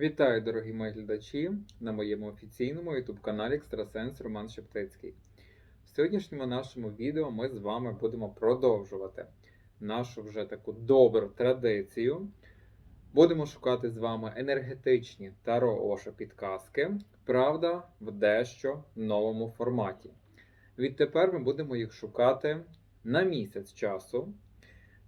Вітаю, дорогі мої глядачі, на моєму офіційному YouTube каналі Екстрасенс Роман Шептицький. В сьогоднішньому нашому відео ми з вами будемо продовжувати нашу вже таку добру традицію. Будемо шукати з вами енергетичні таро Ошо підказки, правда, в дещо новому форматі. Відтепер ми будемо їх шукати на місяць часу.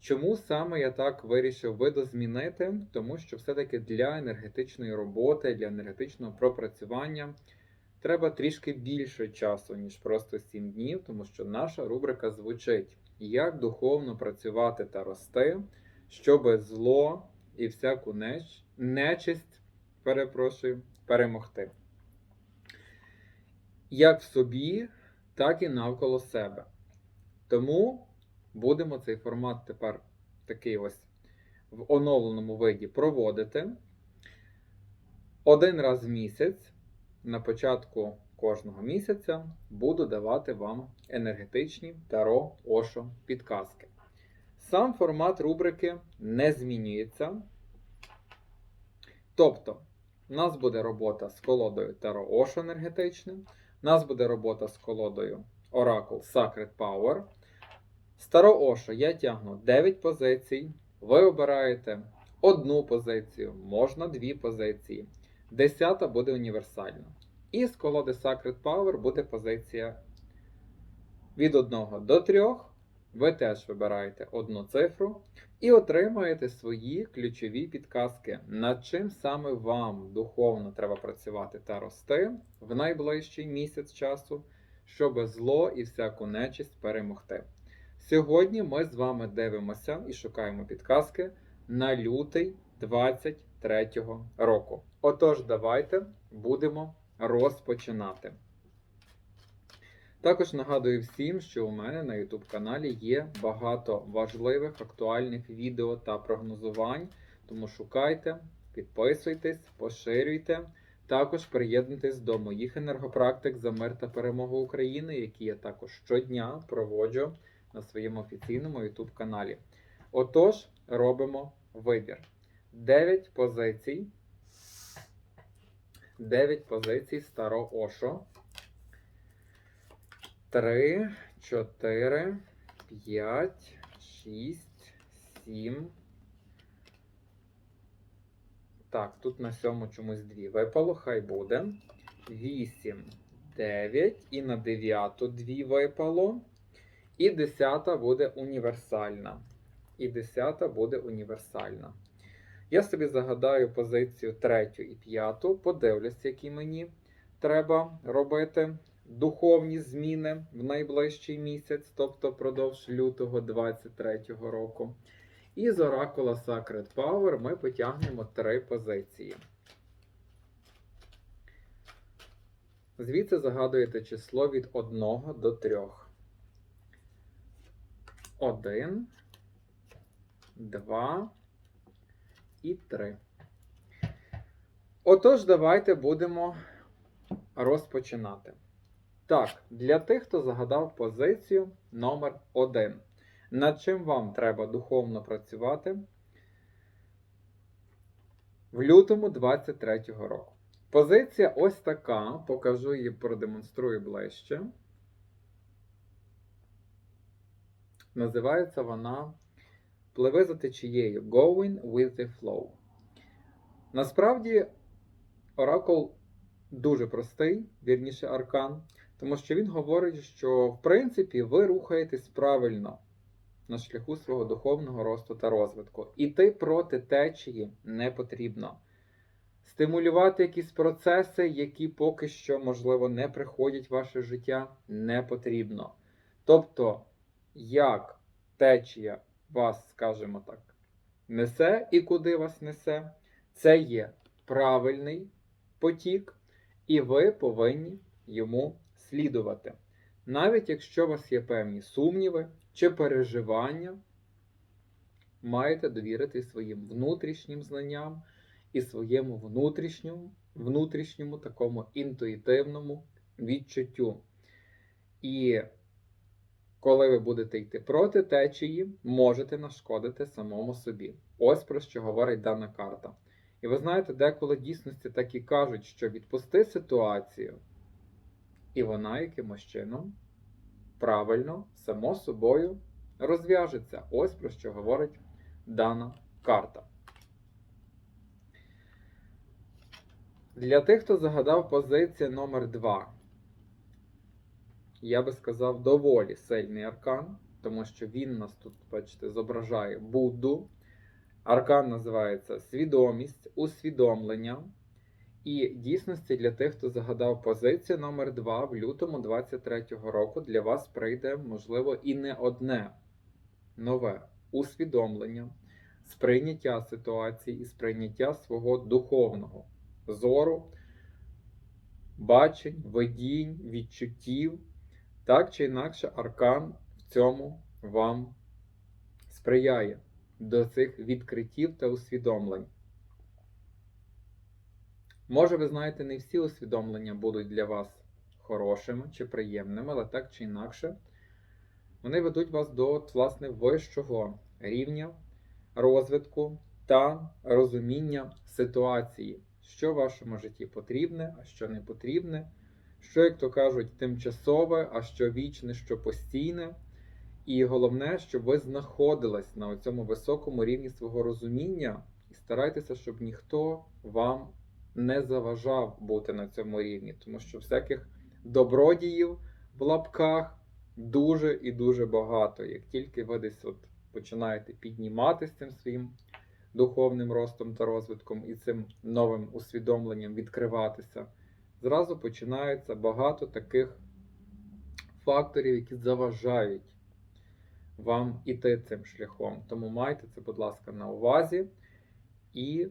Чому саме я так вирішив видозмінити? Тому що все-таки для енергетичної роботи, для енергетичного пропрацювання треба трішки більше часу, ніж просто 7 днів, тому що наша рубрика звучить: Як духовно працювати та рости, щоб зло і всяку неч... нечисть, перепрошую, перемогти. Як в собі, так і навколо себе. Тому будемо цей формат тепер такий ось в оновленому виді проводити. Один раз в місяць, на початку кожного місяця, буду давати вам енергетичні таро Ошо підказки. Сам формат рубрики не змінюється. Тобто, у нас буде робота з колодою Таро Ошо енергетичним, у нас буде робота з колодою Oracle Sacred Power. Старо Ошо я тягну 9 позицій. Ви обираєте одну позицію, можна дві позиції. Десята буде універсальна. І з колоди Sacred Power буде позиція від 1 до 3. Ви теж вибираєте одну цифру і отримаєте свої ключові підказки, над чим саме вам духовно треба працювати та рости в найближчий місяць часу, щоб зло і всяку нечисть перемогти. Сьогодні ми з вами дивимося і шукаємо підказки на лютий 23 року. Отож, давайте будемо розпочинати. Також нагадую всім, що у мене на YouTube каналі є багато важливих актуальних відео та прогнозувань. Тому шукайте, підписуйтесь, поширюйте. Також приєднуйтесь до моїх енергопрактик за мир та перемогу України, які я також щодня проводжу на своєму офіційному YouTube каналі. Отож, робимо вибір. 9 позицій. 9 позицій старо Ошо. 3, 4, 5, 6, 7. Так, тут на сьому чомусь дві випало, хай буде. 8, 9 і на 9 дві випало. І десята буде універсальна. І десята буде універсальна. Я собі загадаю позицію третю і п'яту, подивлюся, які мені треба робити духовні зміни в найближчий місяць, тобто впродовж лютого 23-го року. І з оракула Sacred Power ми потягнемо три позиції. Звідси загадуєте число від 1 до 3. Один, два і три. Отож, давайте будемо розпочинати. Так, для тих, хто загадав позицію номер 1 Над чим вам треба духовно працювати в лютому 23-го року. Позиція ось така. Покажу її, продемонструю ближче. Називається вона Пливи за течією Going with the flow. Насправді, оракул дуже простий, вірніше аркан, тому що він говорить, що в принципі ви рухаєтесь правильно на шляху свого духовного росту та розвитку. Іти проти течії не потрібно. Стимулювати якісь процеси, які поки що, можливо, не приходять в ваше життя, не потрібно. Тобто, як течія вас, скажімо так, несе і куди вас несе, це є правильний потік, і ви повинні йому слідувати. Навіть якщо у вас є певні сумніви чи переживання, маєте довірити своїм внутрішнім знанням і своєму внутрішньому, внутрішньому такому інтуїтивному відчуттю. І коли ви будете йти проти течії, можете нашкодити самому собі. Ось про що говорить дана карта. І ви знаєте, деколи дійсності так і кажуть, що відпусти ситуацію, і вона якимось чином правильно, само собою розв'яжеться. Ось про що говорить дана карта. Для тих, хто загадав позиція номер 2 я би сказав, доволі сильний аркан, тому що він нас тут, бачите, зображає Будду. Аркан називається свідомість, усвідомлення. І дійсності для тих, хто загадав позицію номер 2 в лютому 23-го року, для вас прийде, можливо, і не одне нове усвідомлення, сприйняття ситуації і сприйняття свого духовного зору, бачень, видінь, відчуттів. Так чи інакше, аркан в цьому вам сприяє до цих відкриттів та усвідомлень. Може, ви знаєте, не всі усвідомлення будуть для вас хорошими чи приємними, але так чи інакше, вони ведуть вас до власне вищого рівня розвитку та розуміння ситуації, що в вашому житті потрібне, а що не потрібне, що, як то кажуть, тимчасове, а що вічне, що постійне. І головне, щоб ви знаходились на цьому високому рівні свого розуміння, і старайтеся, щоб ніхто вам не заважав бути на цьому рівні, тому що всяких добродіїв в лапках дуже і дуже багато. Як тільки ви десь от починаєте підніматися цим своїм духовним ростом та розвитком і цим новим усвідомленням відкриватися, зразу починається багато таких факторів, які заважають вам іти цим шляхом. Тому майте це, будь ласка, на увазі і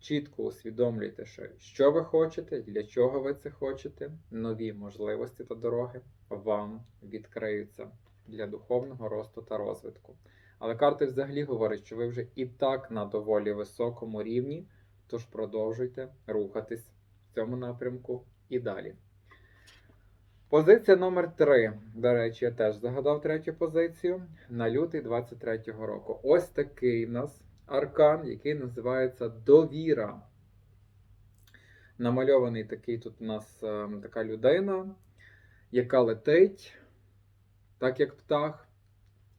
чітко усвідомлюйте, що, ви хочете, для чого ви це хочете, нові можливості та дороги вам відкриються для духовного росту та розвитку. Але карти взагалі говорять, що ви вже і так на доволі високому рівні, тож продовжуйте рухатись в цьому напрямку і далі. Позиція номер 3. До речі, я теж загадав третю позицію на лютий 23-го року. Ось такий в нас аркан, який називається довіра. Намальований такий тут у нас е, така людина, яка летить, так як птах.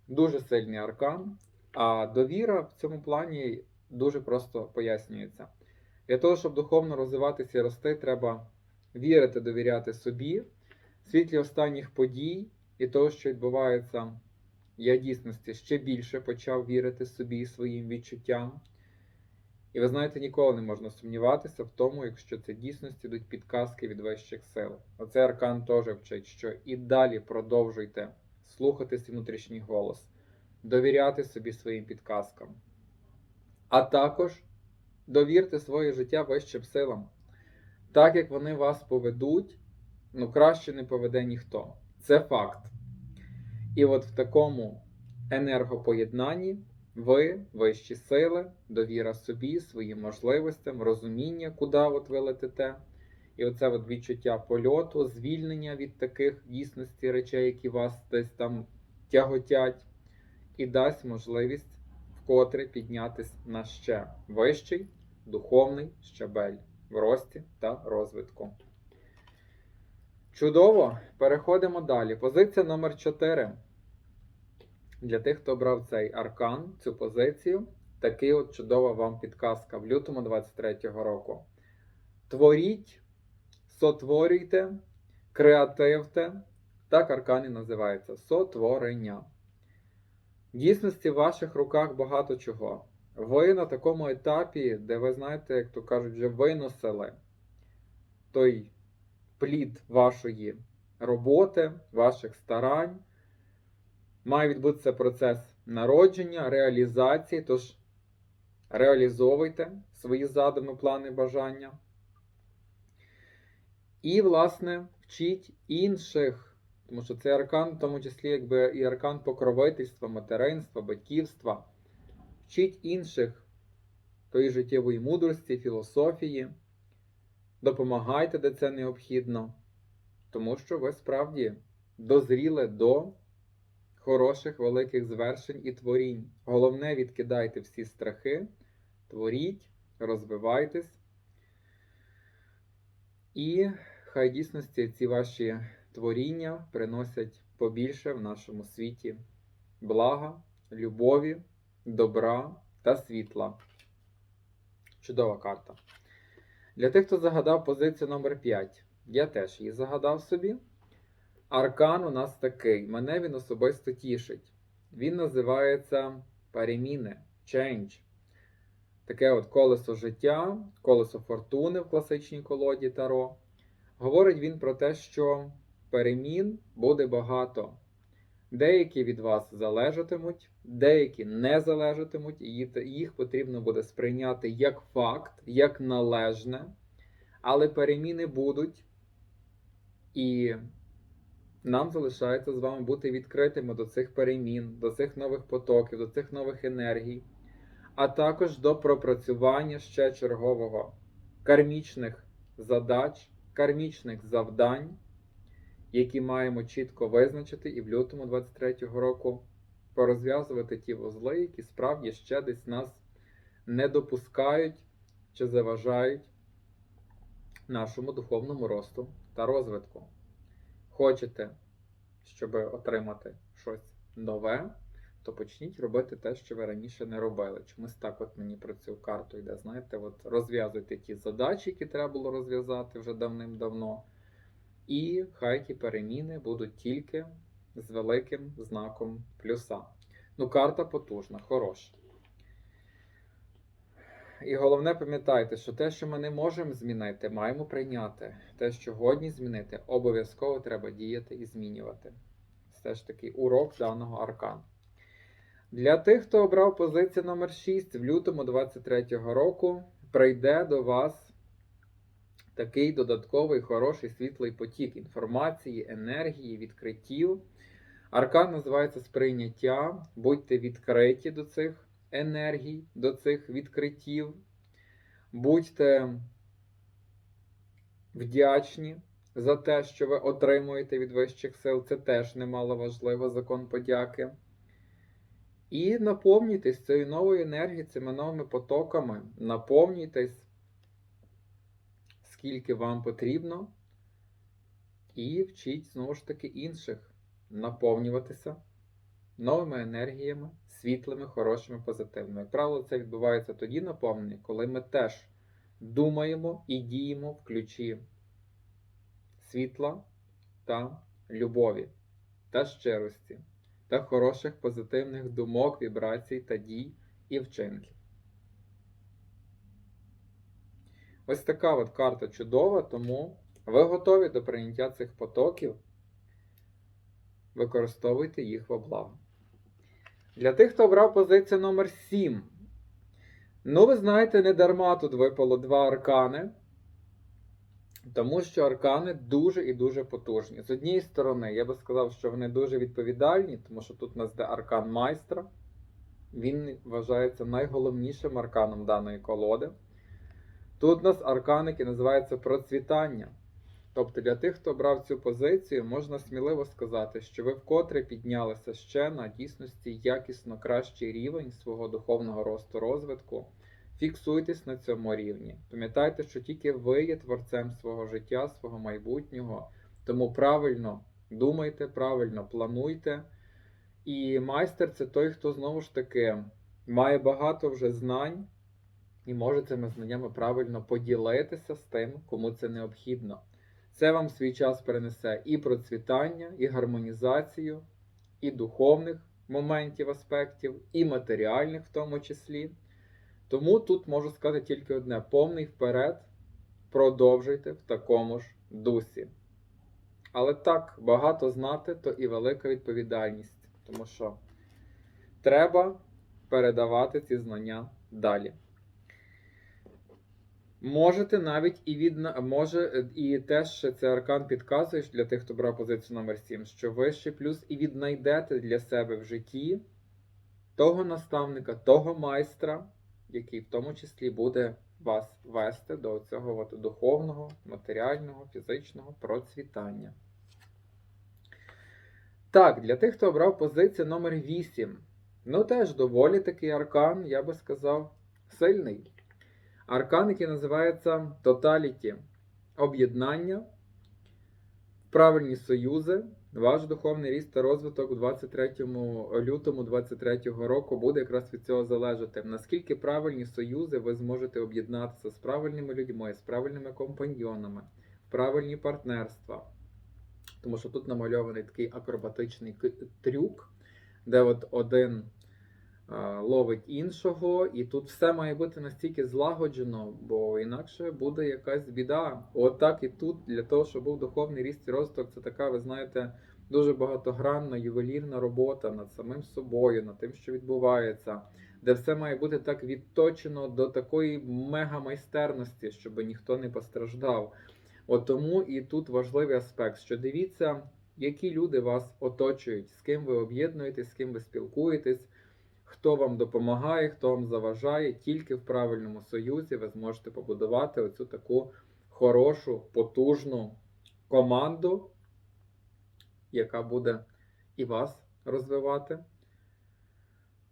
Дуже сильний аркан. А довіра в цьому плані дуже просто пояснюється. Для того, щоб духовно розвиватися і рости, треба вірити, довіряти собі. В світлі останніх подій і того, що відбувається, я дійсності ще більше почав вірити собі своїм відчуттям. І ви знаєте, ніколи не можна сумніватися в тому, якщо це дійсності йдуть підказки від вищих сил. Оцей аркан теж вчить, що і далі продовжуйте слухати свій внутрішній голос, довіряти собі своїм підказкам. А також довірте своє життя вищим силам. Так як вони вас поведуть, ну краще не поведе ніхто. Це факт. І от в такому енергопоєднанні ви, вищі сили, довіра собі, своїм можливостям, розуміння, куди от ви летите. І оце от відчуття польоту, звільнення від таких дійсності речей, які вас десь там тяготять, і дасть можливість вкотре піднятись на ще вищий духовний щабель в рості та розвитку. Чудово! Переходимо далі. Позиція номер 4. Для тих, хто брав цей аркан, цю позицію, такий от чудова вам підказка в лютому 23-го року. Творіть, сотворюйте, креативте. Так аркан і називається сотворення. В дійсності в ваших руках багато чого. Ви на такому етапі, де ви знаєте, як то кажуть, вже виносили той плід вашої роботи, ваших старань. Має відбутися процес народження, реалізації, тож реалізовуйте свої задуми, плани, бажання. І, власне, вчіть інших, тому що цей аркан, в тому числі, якби і аркан покровительства, материнства, батьківства. Вчіть інших тої життєвої мудрості, філософії. Допомагайте, де це необхідно, тому що ви справді дозріли до хороших великих звершень і творінь. Головне, відкидайте всі страхи, творіть, розвивайтесь. І хай дійсності ці ваші творіння приносять побільше в нашому світі блага, любові, добра та світла. Чудова карта. Для тих, хто загадав позицію номер 5, я теж її загадав собі. Аркан у нас такий. Мене він особисто тішить. Він називається переміни, change. Таке от колесо життя, колесо фортуни в класичній колоді Таро. Говорить він про те, що перемін буде багато. Деякі від вас залежатимуть, деякі не залежатимуть, і їх потрібно буде сприйняти як факт, як належне. Але переміни будуть, і нам залишається з вами бути відкритими до цих перемін, до цих нових потоків, до цих нових енергій, а також до пропрацювання ще чергового кармічних задач, кармічних завдань які маємо чітко визначити і в лютому 23-го року порозв'язувати ті вузли, які справді ще десь нас не допускають чи заважають нашому духовному росту та розвитку. Хочете, щоб отримати щось нове, то почніть робити те, що ви раніше не робили. Чомусь так от мені про цю карту йде. Знаєте, от розв'язуйте ті задачі, які треба було розв'язати вже давним-давно. І хай ті переміни будуть тільки з великим знаком плюса. Ну, карта потужна, хороша. І головне, пам'ятайте, що те, що ми не можемо змінити, маємо прийняти. Те, що годні змінити, обов'язково треба діяти і змінювати. Це ж такий урок даного аркану. Для тих, хто обрав позицію номер 6 в лютому 23-го року, прийде до вас такий додатковий хороший світлий потік інформації, енергії, відкриттів. Аркан називається сприйняття. Будьте відкриті до цих енергій, до цих відкриттів. Будьте вдячні за те, що ви отримуєте від вищих сил. Це теж немало важливо, закон подяки. І наповнюйтесь цією новою енергією, цими новими потоками. Наповнюйтесь скільки вам потрібно, і вчіть знову ж таки інших наповнюватися новими енергіями, світлими, хорошими, позитивними. Як правило, це відбувається тоді наповнення, коли ми теж думаємо і діємо в ключі світла та любові, та щирості, та хороших позитивних думок, вібрацій та дій і вчинків. Ось така от карта чудова, тому ви готові до прийняття цих потоків. Використовуйте їх во благо. Для тих, хто обрав позицію номер 7. Ну, ви знаєте, не дарма тут випало два аркани. Тому що аркани дуже і дуже потужні. З однієї сторони, я би сказав, що вони дуже відповідальні, тому що тут у нас йде аркан майстра. Він вважається найголовнішим арканом даної колоди. Тут у нас аркан, який називається процвітання. Тобто для тих, хто брав цю позицію, можна сміливо сказати, що ви вкотре піднялися ще на дійсності якісно кращий рівень свого духовного росту розвитку. Фіксуйтесь на цьому рівні. Пам'ятайте, що тільки ви є творцем свого життя, свого майбутнього. Тому правильно думайте, правильно плануйте. І майстер це той, хто знову ж таки має багато вже знань і може цими знаннями правильно поділитися з тим, кому це необхідно. Це вам свій час перенесе і процвітання, і гармонізацію, і духовних моментів, аспектів, і матеріальних в тому числі. Тому тут можу сказати тільки одне: повний вперед, продовжуйте в такому ж дусі. Але так, багато знати, то і велика відповідальність, тому що треба передавати ці знання далі. Можете навіть і від може, і теж це аркан підказує для тих, хто брав позицію номер 7 що ви ще плюс і віднайдете для себе в житті того наставника, того майстра, який в тому числі буде вас вести до цього от духовного, матеріального, фізичного процвітання. Так, для тих, хто обрав позицію номер 8 ну теж доволі такий аркан, я би сказав, сильний. Аркан, який називається Totality. Об'єднання, правильні союзи. Ваш духовний ріст та розвиток у 23 лютому 23 року буде якраз від цього залежати. Наскільки правильні союзи ви зможете об'єднатися з правильними людьми, з правильними компаньйонами, правильні партнерства. Тому що тут намальований такий акробатичний трюк, де от один ловить іншого, і тут все має бути настільки злагоджено, бо інакше буде якась біда. От так і тут, для того, щоб був духовний ріст і розвиток, це така, ви знаєте, дуже багатогранна, ювелірна робота над самим собою, над тим, що відбувається, де все має бути так відточено до такої мега-майстерності, щоб ніхто не постраждав. От тому і тут важливий аспект, що дивіться, які люди вас оточують, з ким ви об'єднуєтесь, з ким ви спілкуєтесь, хто вам допомагає, хто вам заважає. Тільки в правильному союзі ви зможете побудувати оцю таку хорошу, потужну команду, яка буде і вас розвивати,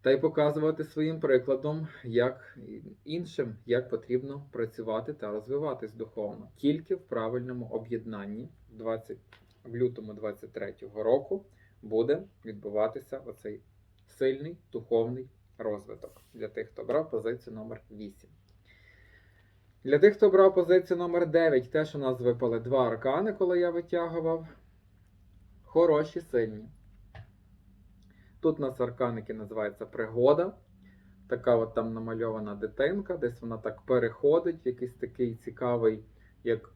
та й показувати своїм прикладом, як іншим, як потрібно працювати та розвиватись духовно. Тільки в правильному об'єднанні 20, в лютому 23-го року буде відбуватися оцей сильний духовний розвиток для тих, хто брав позицію номер 8. Для тих, хто брав позицію номер 9, теж у нас випали два аркани, коли я витягував. Хороші, сильні. Тут у нас аркан, який називається пригода. Така от там намальована дитинка, десь вона так переходить якийсь такий цікавий, як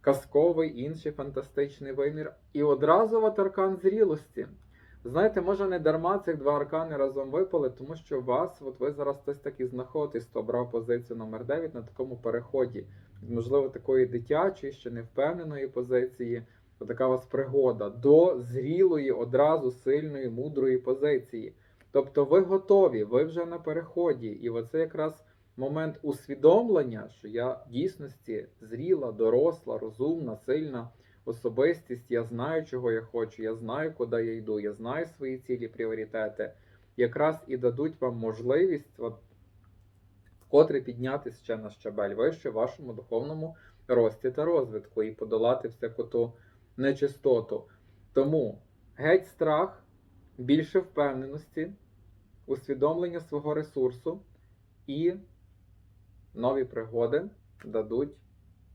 казковий, інший фантастичний вимір. І одразу от аркан зрілості. Знаєте, може не дарма цих два аркани разом випали, тому що вас, от ви зараз хтось так і знаходитесь, хто брав позицію номер 9 на такому переході. Можливо, такої дитячої, ще не впевненої позиції, то така у вас пригода до зрілої, одразу сильної, мудрої позиції. Тобто ви готові, ви вже на переході. І оце якраз момент усвідомлення, що я в дійсності зріла, доросла, розумна, сильна особистість, я знаю, чого я хочу, я знаю, куди я йду, я знаю свої цілі, пріоритети. Якраз і дадуть вам можливість от, вкотре піднятися ще на щабель вище в вашому духовному рості та розвитку і подолати всяку ту нечистоту. Тому геть страх, більше впевненості, усвідомлення свого ресурсу і нові пригоди дадуть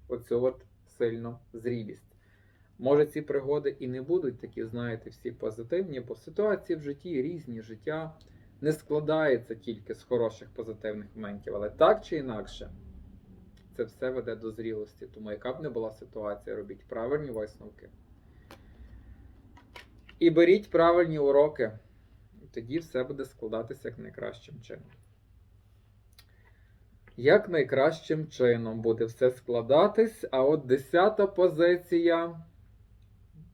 оцю от сильну зрілість. Може, ці пригоди і не будуть такі, знаєте, всі позитивні, бо ситуації в житті різні, життя не складається тільки з хороших позитивних моментів, але так чи інакше, це все веде до зрілості. Тому яка б не була ситуація, робіть правильні висновки. І беріть правильні уроки. Тоді все буде складатися як найкращим чином. Як найкращим чином буде все складатись, а от десята позиція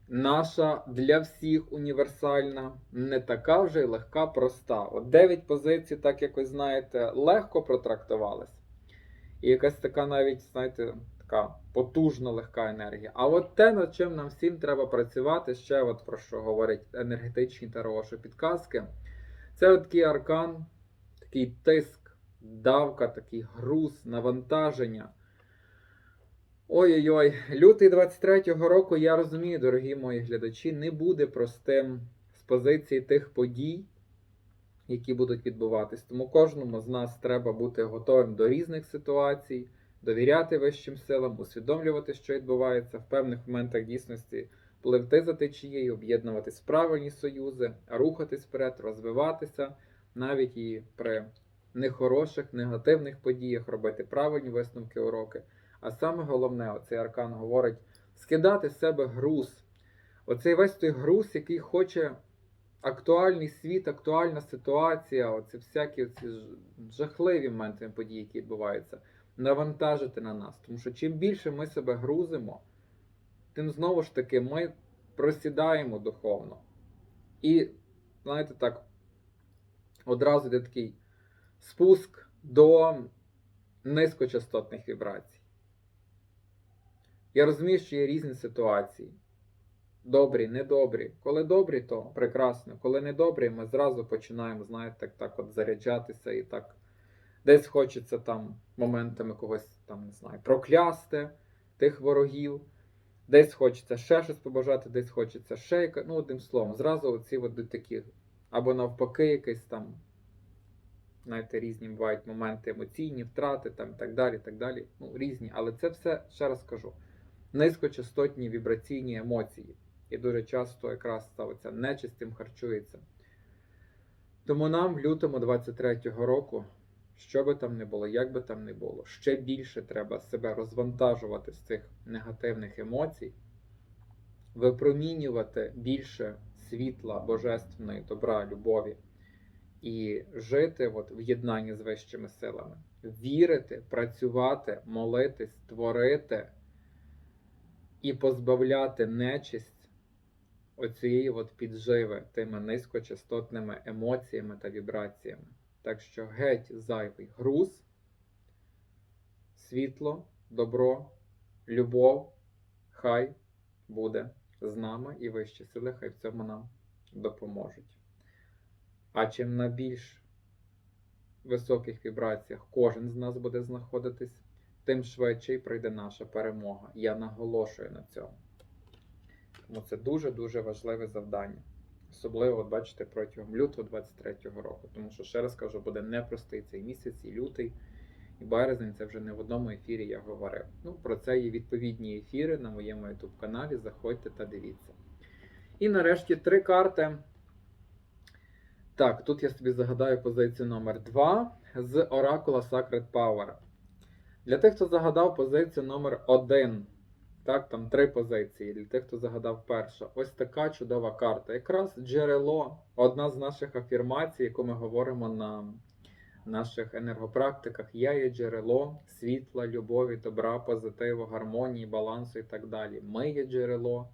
наша для всіх універсальна, не така вже й легка, проста. От 9 позицій, так якось знаєте, легко протрактувалась. І якась така навіть, знаєте, така потужна легка енергія. А от те, над чим нам всім треба працювати, ще от про що говорять енергетичні та роші підказки, це такий аркан, такий тиск, давка, такий груз, навантаження. Ой-ой-ой, лютий 23-го року, я розумію, дорогі мої глядачі, не буде простим з позиції тих подій, які будуть відбуватись. Тому кожному з нас треба бути готовим до різних ситуацій, довіряти вищим силам, усвідомлювати, що відбувається, в певних моментах дійсності пливти за течією, об'єднуватись в правильні союзи, рухатись вперед, розвиватися, навіть і при нехороших, негативних подіях, робити правильні висновки уроки. А саме головне, оцей аркан говорить, скидати з себе груз. Оцей весь той груз, який хоче актуальний світ, актуальна ситуація, оці всякі оці жахливі моменти події, які відбуваються, навантажити на нас. Тому що чим більше ми себе грузимо, тим знову ж таки ми просідаємо духовно. І, знаєте, так, одразу йде такий спуск до низькочастотних вібрацій. Я розумію, що є різні ситуації. Добрі, недобрі. Коли добрі, то прекрасно. Коли недобрі, ми зразу починаємо, знаєте, так, так от заряджатися і так Десь хочеться там моментами когось там, не знаю, проклясти тих ворогів. Десь хочеться ще щось побажати, десь хочеться ще яка. Ну, одним словом, зразу оці от такі. Або навпаки, якийсь там, знаєте, різні бувають моменти емоційні, втрати там, і так далі. так далі. Ну, різні. Але це все, ще раз кажу, низькочастотні вібраційні емоції. І дуже часто якраз ставиться нечисть цим харчується. Тому нам в лютому 23-го року, що би там не було, як би там не було, ще більше треба себе розвантажувати з цих негативних емоцій, випромінювати більше світла, божественної, добра, любові і жити от в єднанні з вищими силами, вірити, працювати, молитись, творити і позбавляти нечисть оцієї от підживи тими низькочастотними емоціями та вібраціями. Так що геть зайвий груз, світло, добро, любов, хай буде з нами і вищі сили, хай в цьому нам допоможуть. А чим на більш високих вібраціях кожен з нас буде знаходитись, тим швидше й прийде наша перемога. Я наголошую на цьому. Тому це дуже-дуже важливе завдання. Особливо, от бачите, протягом лютого 23-го року. Тому що, ще раз кажу, буде непростий цей місяць, і лютий, і березень це вже не в одному ефірі я говорив. Ну, про це є відповідні ефіри на моєму YouTube каналі. Заходьте та дивіться. І нарешті три карти. Так, тут я собі загадаю позицію номер 2 з Оракула Sacred Power. Для тих, хто загадав позицію номер 1 так, там три позиції. Для тих, хто загадав перша. Ось така чудова карта. Якраз джерело, одна з наших афірмацій, яку ми говоримо на наших енергопрактиках. Я є джерело світла, любові, добра, позитиву, гармонії, балансу і так далі. Ми є джерело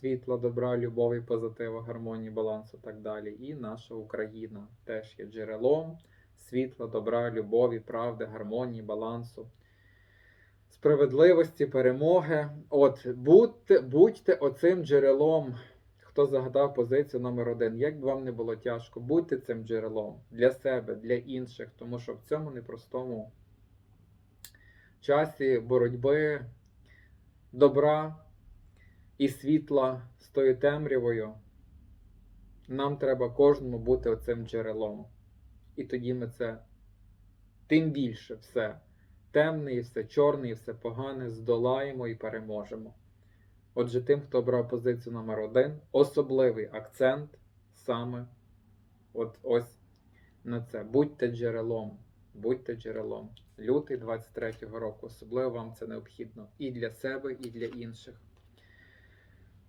світла, добра, любові, позитиву, гармонії, балансу і так далі. І наша Україна теж є джерелом світла, добра, любові, правди, гармонії, балансу справедливості, перемоги. От, будьте, будьте оцим джерелом, хто загадав позицію номер один. Як би вам не було тяжко, будьте цим джерелом для себе, для інших, тому що в цьому непростому часі боротьби, добра і світла з тою темрявою. Нам треба кожному бути оцим джерелом. І тоді ми це тим більше все темне і все чорне, і все погане здолаємо і переможемо. Отже, тим, хто обрав позицію номер один, особливий акцент саме от ось на це. Будьте джерелом. Будьте джерелом. Лютий 23-го року. Особливо вам це необхідно і для себе, і для інших.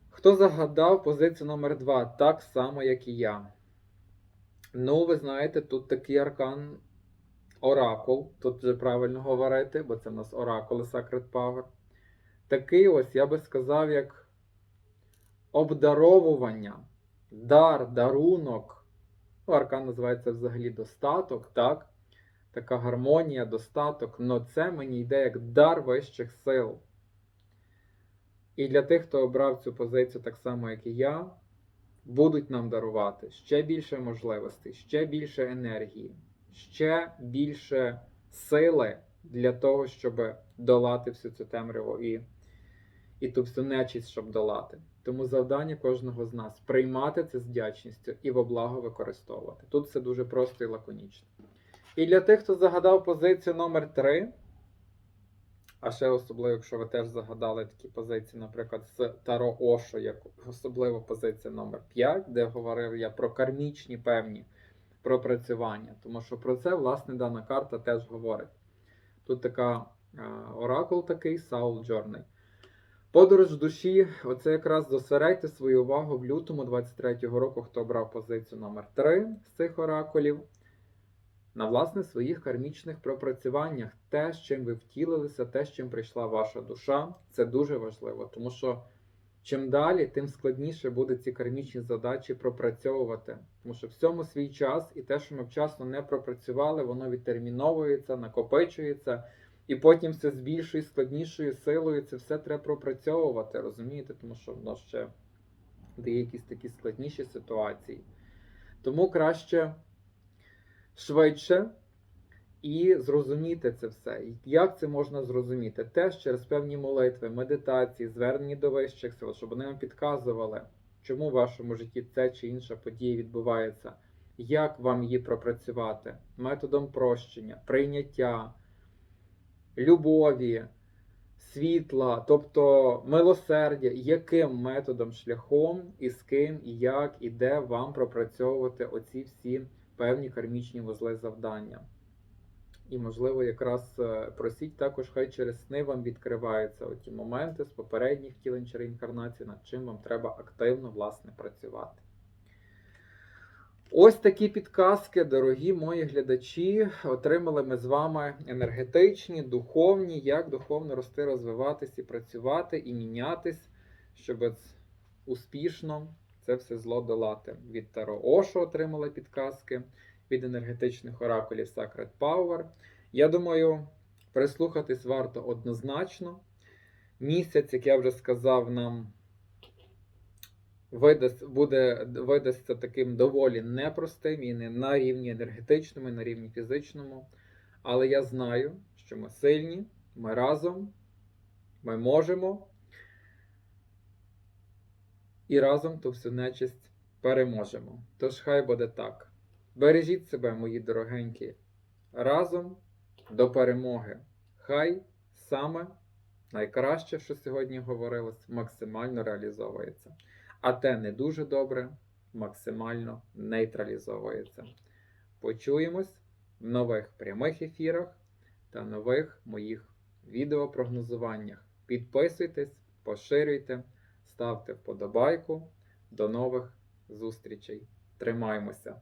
Хто загадав позицію номер 2 так само, як і я. Ну, ви знаєте, тут такий аркан оракул, тут вже правильно говорити, бо це в нас оракули Sacred Power. Такий ось, я би сказав, як обдаровування, дар, дарунок. Ну, Аркан називається взагалі достаток, так? Така гармонія, достаток. Но це мені йде як дар вищих сил. І для тих, хто обрав цю позицію так само, як і я, будуть нам дарувати ще більше можливостей, ще більше енергії ще більше сили для того, щоб долати всю цю темряву і і ту всю нечість, щоб долати. Тому завдання кожного з нас приймати це з вдячністю і во благо використовувати. Тут все дуже просто і лаконічно. І для тих, хто загадав позицію номер 3 а ще особливо, якщо ви теж загадали такі позиції, наприклад, з Таро Ошо, як особливо позиція номер 5 де говорив я про кармічні певні пропрацювання. Тому що про це, власне, дана карта теж говорить. Тут така е, оракул такий, Саул Джорний. Подорож душі, оце якраз зосередьте свою увагу в лютому 23-го року, хто обрав позицію номер 3 з цих оракулів. На власне своїх кармічних пропрацюваннях, те, з чим ви втілилися, те, з чим прийшла ваша душа, це дуже важливо, тому що Чим далі, тим складніше буде ці кармічні задачі пропрацьовувати. Тому що всьому свій час і те, що ми вчасно не пропрацювали, воно відтерміновується, накопичується, і потім все з більшою, складнішою силою це все треба пропрацьовувати, розумієте? Тому що воно ще дає якісь такі складніші ситуації. Тому краще швидше і зрозуміти це все. Як це можна зрозуміти? Теж через певні молитви, медитації, звернення до вищих сил, щоб вони вам підказували, чому в вашому житті ця чи інша подія відбувається, як вам її пропрацювати методом прощення, прийняття, любові, світла, тобто милосердя, яким методом, шляхом, і з ким, і як, і де вам пропрацьовувати оці всі певні кармічні вузли завдання. І, можливо, якраз е, просіть також, хай через сни вам відкриваються оті моменти з попередніх втілень чи реінкарнації, над чим вам треба активно власне працювати. Ось такі підказки, дорогі мої глядачі. Отримали ми з вами енергетичні, духовні, як духовно рости, розвиватись і працювати, і мінятись, щоб успішно це все зло долати. Від Таро Ошо отримали підказки, від енергетичних оракулів Sacred Power. Я думаю, прислухатись варто однозначно. Місяць, як я вже сказав, нам видасть, буде, видасться таким доволі непростим і не на рівні енергетичному, і на рівні фізичному. Але я знаю, що ми сильні, ми разом, ми можемо. І разом ту всю нечисть переможемо. Тож хай буде так. Бережіть себе, мої дорогенькі, разом до перемоги. Хай саме найкраще, що сьогодні говорилось, максимально реалізовується. А те не дуже добре, максимально нейтралізовується. Почуємось в нових прямих ефірах та нових моїх відеопрогнозуваннях. Підписуйтесь, поширюйте, ставте вподобайку. До нових зустрічей. Тримаймося!